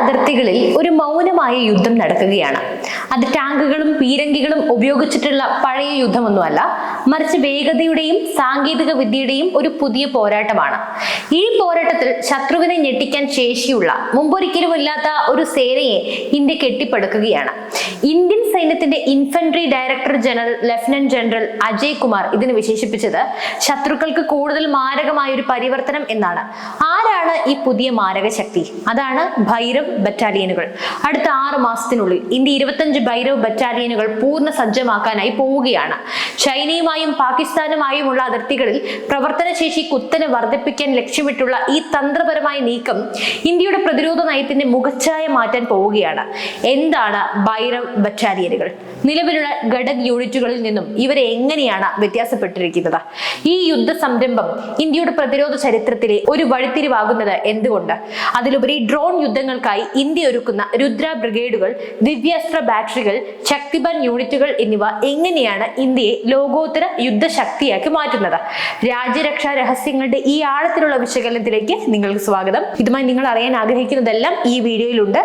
അതിർത്തികളിൽ ഒരു മൗനമായ യുദ്ധം നടക്കുകയാണ്. അത് ടാങ്കുകളും പീരങ്കികളും ഉപയോഗിച്ചിട്ടുള്ള പഴയ യുദ്ധമൊന്നുമല്ല മറിച്ച് വേഗതയുടെയും സാങ്കേതിക വിദ്യയുടെയും ഒരു പുതിയ പോരാട്ടമാണ്. ഈ പോരാട്ടത്തിൽ ശത്രുവിനെ ഞെട്ടിക്കാൻ ശേഷിയുള്ള മുമ്പൊരിക്കലുമില്ലാത്ത ഒരു സേനയെ ഇന്ത്യ കെട്ടിപ്പടുക്കുകയാണ്. ഇന്ത്യൻ സൈന്യത്തിന്റെ infantry director general lieutenant general Ajay Kumar ഇതിന് വിശേഷിപ്പിച്ചത് ശത്രുക്കൾക്ക് കൂടുതൽ മാരകമായ ഒരു പരിവർത്തനം എന്നാണ്. ആരാണ് ഈ പുതിയ മാരക ശക്തി അതാണ് ഭൈരവ് ബറ്റാലിയനുകൾ അടുത്ത ആറ് മാസത്തിനുള്ളിൽ ഇന്ത്യ ഇരുപത്തഞ്ച് ഭൈരവ് ബറ്റാലിയനുകൾ പൂർണ സജ്ജമാക്കാനായി പോവുകയാണ്. ചൈനയുമായും പാകിസ്ഥാനുമായുമുള്ള അതിർത്തികളിൽ പ്രവർത്തനശേഷി കുത്തനെ വർദ്ധിപ്പിക്കാൻ ലക്ഷ്യമിട്ടുള്ള ഈ തന്ത്രപരമായ നീക്കം ഇന്ത്യയുടെ പ്രതിരോധ നയത്തിന്റെ മുഖച്ഛായ മാറ്റാൻ പോവുകയാണ്. എന്താണ് ഭൈരവ് ബറ്റാലിയനുകൾ നിലവിലുള്ള ഘടക് യൂണിറ്റുകളിൽ നിന്നും ഇവരെ എങ്ങനെയാണ് വ്യത്യാസപ്പെട്ടിരിക്കുന്നത്? ഈ യുദ്ധ സംരംഭം ഇന്ത്യയുടെ പ്രതിരോധ ചരിത്രത്തിലെ ഒരു വഴിത്തിരിവാകുന്നത് എന്തുകൊണ്ട്? അതിലുപരി ഡ്രോൺ യുദ്ധങ്ങൾക്കായി ഇന്ത്യ ഒരുക്കുന്ന രുദ്ര ബ്രിഗേഡുകൾ ദിവ്യാസ്ത്ര ബാറ്ററികൾ ശക്തിബൻ യൂണിറ്റുകൾ എന്നിവ എങ്ങനെയാണ് ഇന്ത്യയെ ലോകോത്തര യുദ്ധശക്തിയാക്കി മാറ്റുന്നത്? രാജ്യരക്ഷാ രഹസ്യങ്ങളുടെ ഈ ആഴത്തിലുള്ള വിശകലനത്തിലേക്ക് നിങ്ങൾക്ക് സ്വാഗതം. ഇതുമായി നിങ്ങൾ അറിയാൻ ആഗ്രഹിക്കുന്നതെല്ലാം ഈ വീഡിയോയിലുണ്ട്.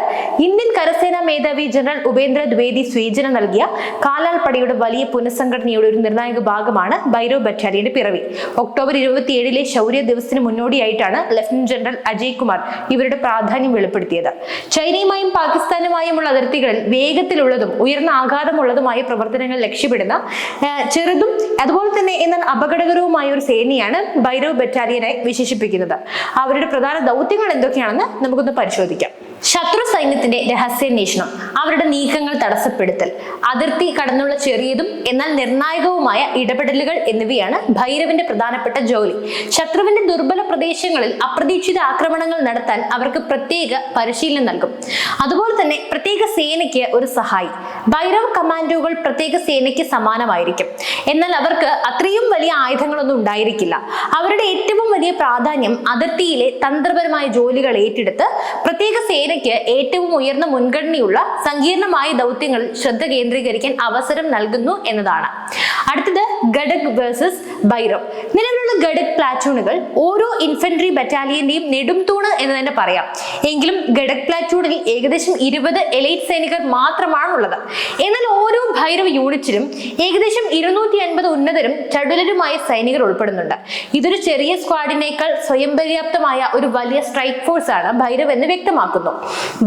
ഇന്ത്യൻ കരസേനാ മേധാവി ജനറൽ ഉപേന്ദ്ര ദ്വേദി സൂചന നൽകിയ കാലാൾപ്പടയുടെ വലിയ പുനഃസംഘടനയുടെ ഒരു നിർണായക ഭാഗമാണ് ഭൈരവ് ബറ്റാലിയന്റെ പിറവി. ഒക്ടോബർ ഇരുപത്തിയേഴിലെ ശൗര്യ ദിവസത്തിന് മുന്നോടിയായിട്ടാണ് ലഫ്റ്റനന്റ് ജനറൽ അജയ് കുമാർ ഇവരുടെ പ്രാധാന്യം വെളിപ്പെടുത്തിയത്. ചൈനയുമായും പാകിസ്ഥാനുമായുമുള്ള അതിർത്തികളിൽ വേഗത്തിലുള്ളതും ഉയർന്ന ആഘാതമുള്ളതുമായ പ്രവർത്തനങ്ങൾ ലക്ഷ്യപ്പെടുന്ന ചെറുതും അതുപോലെ തന്നെ എന്നാൽ അപകടകരവുമായ ഒരു സേനയാണ് ഭൈരവ് ബറ്റാലിയനായി വിശേഷിപ്പിക്കുന്നത്. അവരുടെ പ്രധാന ദൗത്യങ്ങൾ എന്തൊക്കെയാണെന്ന് നമുക്കൊന്ന് പരിശോധിക്കാം. ശത്രു സൈന്യത്തിന്റെ രഹസ്യാന്വേഷണം അവരുടെ നീക്കങ്ങൾ തടസ്സപ്പെടുത്തൽ അതിർത്തി കടന്നുള്ള ചെറിയതും എന്നാൽ നിർണായകവുമായ ഇടപെടലുകൾ എന്നിവയാണ് ഭൈരവിന്റെ പ്രധാനപ്പെട്ട ജോലി. ശത്രുവിന്റെ ദുർബല പ്രദേശങ്ങളിൽ അപ്രതീക്ഷിത ആക്രമണങ്ങൾ നടത്താൻ അവർക്ക് പ്രത്യേക പരിശീലനം നൽകും. അതുപോലെ തന്നെ പ്രത്യേക സേനയ്ക്ക് ഒരു സഹായി. ഭൈരവ് കമാൻഡോകൾ പ്രത്യേക സേനയ്ക്ക് സമാനമായിരിക്കും. എന്നാൽ അവർക്ക് അത്രയും വലിയ ആയുധങ്ങളൊന്നും ഉണ്ടായിരിക്കില്ല. അവരുടെ ഏറ്റവും വലിയ പ്രാധാന്യം അതിർത്തിയിലെ തന്ത്രപരമായ ജോലികൾ ഏറ്റെടുത്ത് പ്രത്യേക സേനയ്ക്ക് ഏറ്റവും ഉയർന്ന മുൻഗണനയുള്ള സങ്കീർണമായ ദൗത്യങ്ങളിൽ ശ്രദ്ധ കേന്ദ്രീകരിക്കാൻ അവസരം നൽകുന്നു എന്നതാണ്. അടുത്തത് ഗഡക് വേഴ്സസ് ബൈറം നിലവിലുള്ള ഗഡക് പ്ലാറ്റൂണുകൾ ഓരോ ഇൻഫൻട്രി ബറ്റാലിയന്റെയും നെടുംതൂണ് എന്ന് തന്നെ പറയാം. എങ്കിലും ഗഡക് പ്ലാറ്റൂണിൽ ഏകദേശം ഇരുപത് എലൈറ്റ് സൈനികർ മാത്രമാണ് ഉള്ളത് എന്നാൽ ഓരോ ഭൈരവ് യൂണിറ്റിലും ഏകദേശം ഇരുന്നൂറ്റി അൻപത് ഉന്നതരും ചടുലരുമായ സൈനികർ ഉൾപ്പെടുന്നുണ്ട്. ഇതൊരു ചെറിയ സ്ക്വാഡിനേക്കാൾ സ്വയം പര്യാപ്തമായ ഒരു വലിയ സ്ട്രൈക്ക് ഫോഴ്സ് ആണ് ഭൈരവ് എന്ന് വ്യക്തമാക്കുന്നു.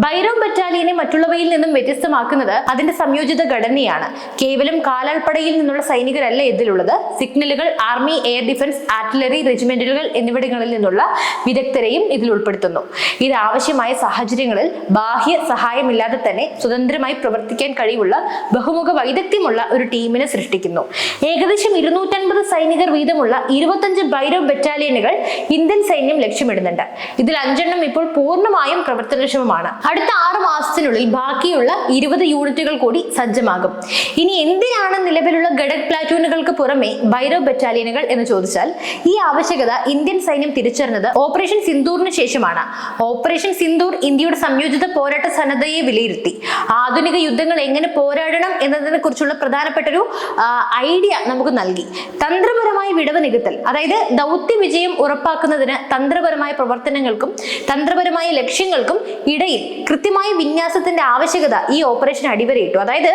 ഭൈരവ് ബറ്റാലിയനെ മറ്റുള്ളവയിൽ നിന്നും വ്യത്യസ്തമാക്കുന്നത് അതിന്റെ സംയോജിത ഘടനയാണ്. കേവലം കാലാൾപ്പടയിൽ നിന്നുള്ള സൈനികരല്ല ഇതിലുള്ളത്. സിഗ്നലുകൾ ആർമി എയർ ഡിഫൻസ് ആർട്ടിലറി റെജിമെന്റുകൾ എന്നിവിടങ്ങളിൽ നിന്നുള്ള വിദഗ്ധരെയും ഇതിൽ ഉൾപ്പെടുത്തുന്നു. ഇത് ആവശ്യമായ സാഹചര്യങ്ങളിൽ ബാഹ്യ സഹായമില്ലാതെ തന്നെ സ്വതന്ത്രമായി പ്രവർത്തിക്കാൻ കഴിവുള്ള ബഹുമുഖ വൈദഗ്ധ്യമുള്ള ഒരു ടീമിനെ സൃഷ്ടിക്കുന്നു. ഏകദേശം ഇരുന്നൂറ്റൻപത് സൈനികർ വീതമുള്ള ഇരുപത്തഞ്ച് ഭൈരവ് ബറ്റാലിയനുകൾ ഇന്ത്യൻ സൈന്യം ലക്ഷ്യമിടുന്നുണ്ട്. ഇതിൽ അഞ്ചെണ്ണം ഇപ്പോൾ പൂർണമായും പ്രവർത്തനക്ഷമമാണ്. അടുത്ത ആറ് മാസത്തിനുള്ളിൽ ബാക്കിയുള്ള ഇരുപത് യൂണിറ്റുകൾ കൂടി സജ്ജമാകും. ഇനി എന്തിനാണ് നിലവിലുള്ള ഗഡക് പ്ലാറ്റൂണുകൾക്ക് പുറമെ ഭൈരവ് ബറ്റാലിയനുകൾ എന്ന് ചോദിച്ചാൽ ഈ ആവശ്യകത ഇന്ത്യൻ സൈന്യം തിരിച്ചറിഞ്ഞത് ഓപ്പറേഷൻ സിന്ദൂറിന് ശേഷമാണ്. ഓപ്പറേഷൻ സിന്ദൂർ ഇന്ത്യയുടെ സംയോജിത പോരാട്ട സന്നദ്ധയെ വിലയിരുത്തി. ആധുനിക യുദ്ധങ്ങൾ എങ്ങനെ പോരാടണം എന്നതിനെ കുറിച്ചുള്ള പ്രധാനപ്പെട്ട ഒരു ഐഡിയ നമുക്ക് നൽകി. തന്ത്രപരമായ വിടവ് നികത്തൽ അതായത് ദൗത്യ വിജയം ഉറപ്പാക്കുന്നതിന് തന്ത്രപരമായ പ്രവർത്തനങ്ങൾക്കും തന്ത്രപരമായ ലക്ഷ്യങ്ങൾക്കും ഇടയിൽ കൃത്യമായ വിന്യാസത്തിന്റെ ആവശ്യകത ഈ ഓപ്പറേഷൻ അടിവരയിട്ടു. അതായത്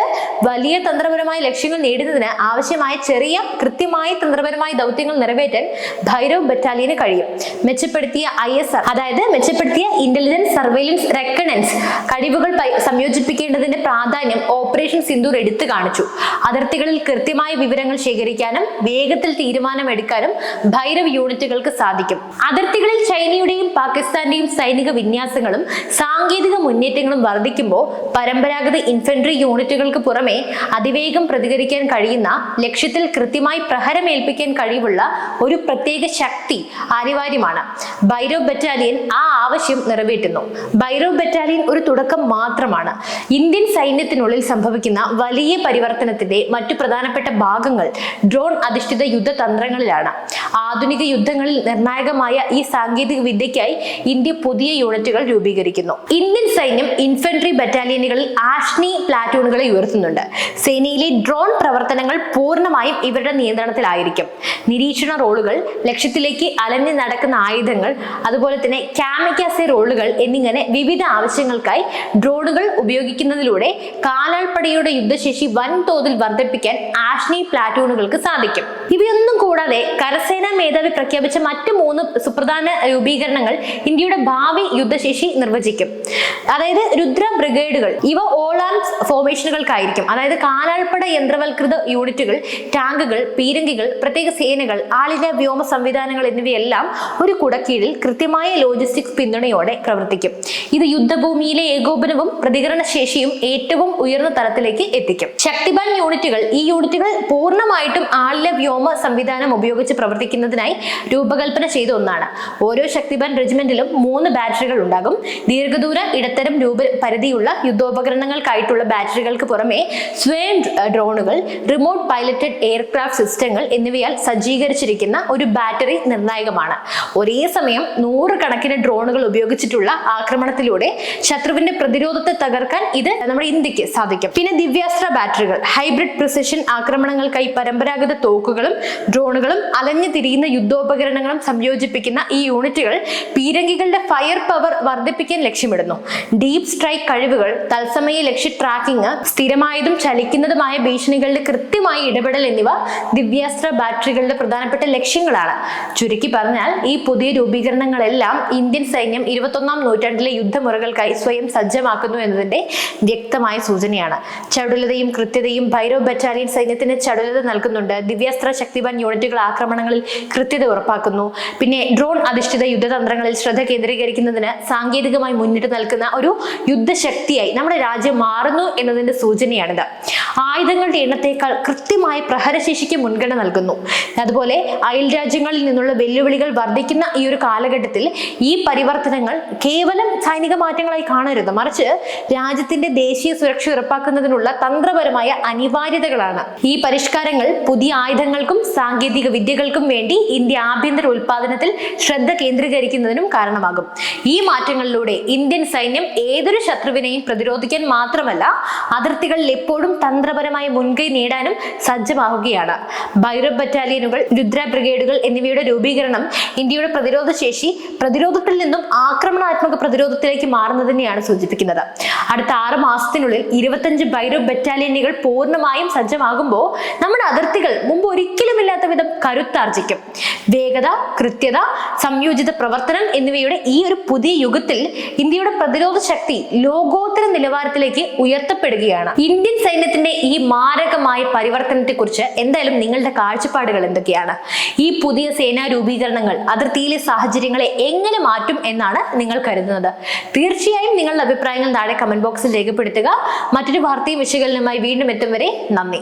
വലിയ തന്ത്രപരമായ ലക്ഷ്യങ്ങൾ നേടുന്നതിന് ആവശ്യമായ ചെറിയ കൃത്യമായ തന്ത്രപരമായ ദൗത്യങ്ങൾ നിറവേറ്റാൻ ഭൈരവ് ബറ്റാലിയന് കഴിയും. മെച്ചപ്പെടുത്തിയ ഐ എസ് ആർ അതായത് മെച്ചപ്പെടുത്തിയ ഇന്റലിജൻസ് സർവൈലൻസ് റെക്കണൻസ് കഴിവുകൾ സംയോജിപ്പിക്കേണ്ടതിന്റെ പ്രാധാന്യം ഓപ്പറേഷൻ സിന്ധു എടുത്തു കാണിച്ചു. അതിർത്തികളിൽ കൃത്യമായ വിവരങ്ങൾ ശേഖരിക്കാനും വേഗത്തിൽ തീരുമാനമെടുക്കാനും ഭൈരവ് യൂണിറ്റുകൾക്ക് സാധിക്കും. അതിർത്തികളിൽ ചൈനയുടെയും പാകിസ്ഥാന്റെയും സൈനിക വിന്യാസങ്ങളും സാങ്കേതിക മുന്നേറ്റങ്ങളും വർദ്ധിക്കുമ്പോൾ പരമ്പരാഗത ഇൻഫെൻട്രി യൂണിറ്റുകൾക്ക് പുറമെ അതിവേഗം പ്രതികരിക്കാൻ കഴിയുന്ന ലക്ഷ്യത്തിൽ കൃത്യമായി പ്രഹരമേൽപ്പിക്കാൻ കഴിവുള്ള ഒരു പ്രത്യേക ശക്തി അനിവാര്യമാണ്. ഭൈരവ് ബറ്റാലിയൻ ആ ആവശ്യം നിറവേറ്റുന്നു. ഭൈരവ് ബറ്റാലിയൻ ഒരു തുടക്കം മാത്രമാണ്. ഇന്ത്യൻ സൈന്യത്തിനുള്ളിൽ സംഭവിക്കുന്ന വലിയ പരിവർത്തനത്തിന്റെ മറ്റു പ്രധാനപ്പെട്ട ഭാഗങ്ങൾ ഡ്രോൺ അധിഷ്ഠിത യുദ്ധതന്ത്രങ്ങളിലാണ്. ആധുനിക യുദ്ധങ്ങളിൽ നിർണായകമായ ഈ സാങ്കേതിക വിദ്യയ്ക്കായി ഇന്ത്യ പുതിയ യൂണിറ്റുകൾ രൂപീകരിക്കുന്നു. ഇന്ത്യൻ സൈന്യം ഇൻഫെൻട്രി ബറ്റാലിയനുകളിൽ ആഷ്നി പ്ലാറ്റൂണുകളെ ഉയർത്തുന്നുണ്ട്. സേനയിലെ ഡ്രോൺ പ്രവർത്തനങ്ങൾ പൂർണമായും ഇവരുടെ നിയന്ത്രണത്തിലായിരിക്കും. നിരീക്ഷണ റോളുകൾ ലക്ഷ്യത്തിലേക്ക് അലഞ്ഞു നടക്കുന്ന ആയുധങ്ങൾ അതുപോലെ തന്നെ കാമിക്കാസെ റോളുകൾ എന്നിങ്ങനെ വിവിധ ആവശ്യങ്ങൾക്കായി ഡ്രോണുകൾ ഉപയോഗിക്കുന്നതിലൂടെ കാലാൾപ്പടയുടെ യുദ്ധശേഷി വൻതോതിൽ വർദ്ധിപ്പിക്കാൻ ആഷ്നി പ്ലാറ്റൂണുകൾക്ക് സാധിക്കും. ഇവയൊന്നും കൂടാതെ കരസേനാ മേധാവി പ്രഖ്യാപിച്ച മറ്റു മൂന്ന് സുപ്രധാന രൂപീകരണങ്ങൾ ഇന്ത്യയുടെ ഭാവി യുദ്ധശേഷി നിർവചിക്കും. അതായത് രുദ്ര ബ്രിഗേഡുകൾ. ഇവ ഓൾ ആർംസ് ഫോർമേഷനുകൾക്കായിരിക്കും. അതായത് കാലാൾപ്പട യന്ത്രവൽകൃത യൂണിറ്റുകൾ ടാങ്കുകൾ പീരങ്കികൾ പ്രത്യേക സേനകൾ ആളില വ്യോമ സംവിധാനങ്ങൾ എന്നിവയെല്ലാം ഒരു കുടക്കീഴിൽ കൃത്യമായ ലോജിസ്റ്റിക്സ് പിന്തുണയോടെ പ്രവർത്തിക്കും. ഇത് യുദ്ധഭൂമിയിലെ ഏകോപനവും പ്രതികരണ ശേഷിയും ഏറ്റവും ഉയർന്ന തലത്തിലേക്ക് എത്തിക്കും. ശക്തിബാൻ യൂണിറ്റുകൾ ഈ യൂണിറ്റുകൾ പൂർണമായിട്ടും ആളില വ്യോമ സംവിധാനം ഉപയോഗിച്ച് പ്രവർത്തിക്കുന്നതിനായി രൂപകൽപ്പന ചെയ്ത ഒന്നാണ്. ഓരോ ശക്തിബാൻ റെജിമെന്റിലും മൂന്ന് ബാറ്ററികൾ ഉണ്ടാകും. ദീർഘദൂര ഇടത്തരം രൂപ പരിധിയുള്ള യുദ്ധോപകരണങ്ങൾക്കായിട്ടുള്ള ബാറ്ററികൾക്ക് പുറമെ സ്വയം ഡ്രോണുകൾ റിമോട്ട് പൈലറ്റഡ് എയർക്രാഫ്റ്റ് സിസ്റ്റങ്ങൾ എന്നിവയാൽ സജ്ജീകരിച്ചിരിക്കുന്ന ഒരു ബാറ്ററി നിർണായകമാണ്. ഒരേ സമയം നൂറുകണക്കിന് ഡ്രോണുകൾ ഉപയോഗിച്ചിട്ടുള്ള ആക്രമണത്തിലൂടെ ശത്രുവിന്റെ പ്രതിരോധത്തെ തകർക്കാൻ ഇത് നമ്മുടെ ഇന്ത്യയ്ക്ക് സാധിക്കും. പിന്നെ ദിവ്യാസ്ത്ര ബാറ്ററികൾ ഹൈബ്രിഡ് പ്രിസിഷൻ ആക്രമണങ്ങൾക്കായി പരമ്പരാഗത തോക്കുകളും ഡ്രോണുകളും അലഞ്ഞു തിരിയുന്ന യുദ്ധോപകരണങ്ങളും സംയോജിപ്പിക്കുന്ന ഈ യൂണിറ്റുകൾ പീരങ്കികളുടെ ഫയർ പവർ വർദ്ധിപ്പിക്കാൻ ലക്ഷ്യമിടുന്നു. ഡീപ് സ്ട്രൈക്ക് കഴിവുകൾ തത്സമയ ലക്ഷ്യ ട്രാക്കിംഗ് സ്ഥിരമായതും ചലിക്കുന്നതുമായ ഭീഷണികളുടെ കൃത്യമായി കൃത്യമായ ഇടപെടൽ എന്നിവ ദിവ്യാസ്ത്ര ബാറ്ററികളുടെ പ്രധാനപ്പെട്ട ലക്ഷ്യങ്ങളാണ്. ചുരുക്കി പറഞ്ഞാൽ ഈ പുതിയ രൂപീകരണങ്ങളെല്ലാം ഇന്ത്യൻ സൈന്യം ഇരുപത്തൊന്നാം നൂറ്റാണ്ടിലെ യുദ്ധമുറകൾക്കായി സ്വയം സജ്ജമാക്കുന്നു എന്നതിന്റെ വ്യക്തമായ സൂചനയാണ്. ചടുലതയും കൃത്യതയും ഭൈരവ് ബറ്റാലിയൻ സൈന്യത്തിന് ചടുലത നൽകുന്നുണ്ട്. ദിവ്യാസ്ത്ര ശക്തിവാൻ യൂണിറ്റുകൾ ആക്രമണങ്ങളിൽ കൃത്യത ഉറപ്പാക്കുന്നു. പിന്നെ ഡ്രോൺ അധിഷ്ഠിത യുദ്ധതന്ത്രങ്ങളിൽ ശ്രദ്ധ കേന്ദ്രീകരിക്കുന്നതിന് സാങ്കേതികമായി മുന്നിട്ട് നിൽക്കുന്ന ഒരു യുദ്ധശക്തിയായി നമ്മുടെ രാജ്യം മാറുന്നു എന്നതിന്റെ സൂചനയാണിത്. ആയുധങ്ങളുടെ എണ്ണത്തേക്കാൾ കൃത്യമായ പ്രഹരശേഷിക്ക് മുൻഗണന നൽകുന്നു. അതുപോലെ അയൽ രാജ്യങ്ങളിൽ നിന്നുള്ള വെല്ലുവിളികൾ വർദ്ധിക്കുന്ന ഈ ഒരു കാലഘട്ടത്തിൽ ഈ പരിവർത്തനങ്ങൾ കേവലം സൈനിക മാറ്റങ്ങളായി കാണരുത്. മറിച്ച് രാജ്യത്തിന്റെ ദേശീയ സുരക്ഷ ഉറപ്പാക്കുന്നതിനുള്ള തന്ത്രപരമായ അനിവാര്യതകളാണ്. ഈ പരിഷ്കാരങ്ങൾ പുതിയ ആയുധങ്ങൾക്കും സാങ്കേതിക വിദ്യകൾക്കും വേണ്ടി ഇന്ത്യ ആഭ്യന്തര ഉൽപാദനത്തിൽ ശ്രദ്ധ കേന്ദ്രീകരിക്കുന്നതിനും കാരണമാകും. ഈ മാറ്റങ്ങളിലൂടെ ഇന്ത്യൻ സൈന്യം ഏതൊരു ശത്രുവിനെയും പ്രതിരോധിക്കാൻ മാത്രമല്ല അതിർത്തികളിൽ എപ്പോഴും തന്ത്രപരമായ മുൻകൈ നേടാനും സജ്ജമാവുകയാണ്. ഭൈരവ് ബറ്റാലിയനുകൾ രുദ്ര ബ്രിഗേഡുകൾ എന്നിവയുടെ രൂപീകരണം ഇന്ത്യയുടെ പ്രതിരോധ ശേഷി പ്രതിരോധത്തിൽ നിന്നും ആക്രമണാത്മക പ്രതിരോധത്തിലേക്ക് മാറുന്നതിനെയാണ് സൂചിപ്പിക്കുന്നത്. അടുത്ത ആറ് മാസത്തിനുള്ളിൽ ഇരുപത്തഞ്ച് ഭൈരവ് ബറ്റാലിയനുകൾ പൂർണമായും സജ്ജമാകുമ്പോൾ നമ്മുടെ അതിർത്തികൾ മുമ്പ് ഒരിക്കലും ഇല്ലാത്ത വിധം കരുത്താർജിക്കും വേഗത കൃത്യത സംയോജിത പ്രവർത്തനം എന്നിവയുടെ ഈ ഒരു പുതിയ യുഗത്തിൽ ഇന്ത്യയുടെ പ്രതിരോധ ശക്തി ലോകോത്തര നിലവാരത്തിലേക്ക് ഉയർത്തപ്പെടുകയാണ്. ഇന്ത്യൻ സൈന്യത്തിന്റെ ഈ മാരകമായ പരിവർത്തനത്തെ കുറിച്ച് എന്തായാലും നിങ്ങളുടെ കാഴ്ചപ്പാടുകൾ എന്തൊക്കെയാണ്? ഈ പുതിയ സേനാ രൂപീകരണങ്ങൾ അതിർത്തിയിലെ സാഹചര്യങ്ങളെ എങ്ങനെ മാറ്റും എന്നാണ് നിങ്ങൾ കരുതുന്നത്? തീർച്ചയായും നിങ്ങളുടെ അഭിപ്രായങ്ങൾ താഴെ കമന്റ് ബോക്സിൽ രേഖപ്പെടുത്തുക. മറ്റൊരു വാർത്തയും വിശകലനവുമായി വീണ്ടും എത്തും വരെ നന്ദി.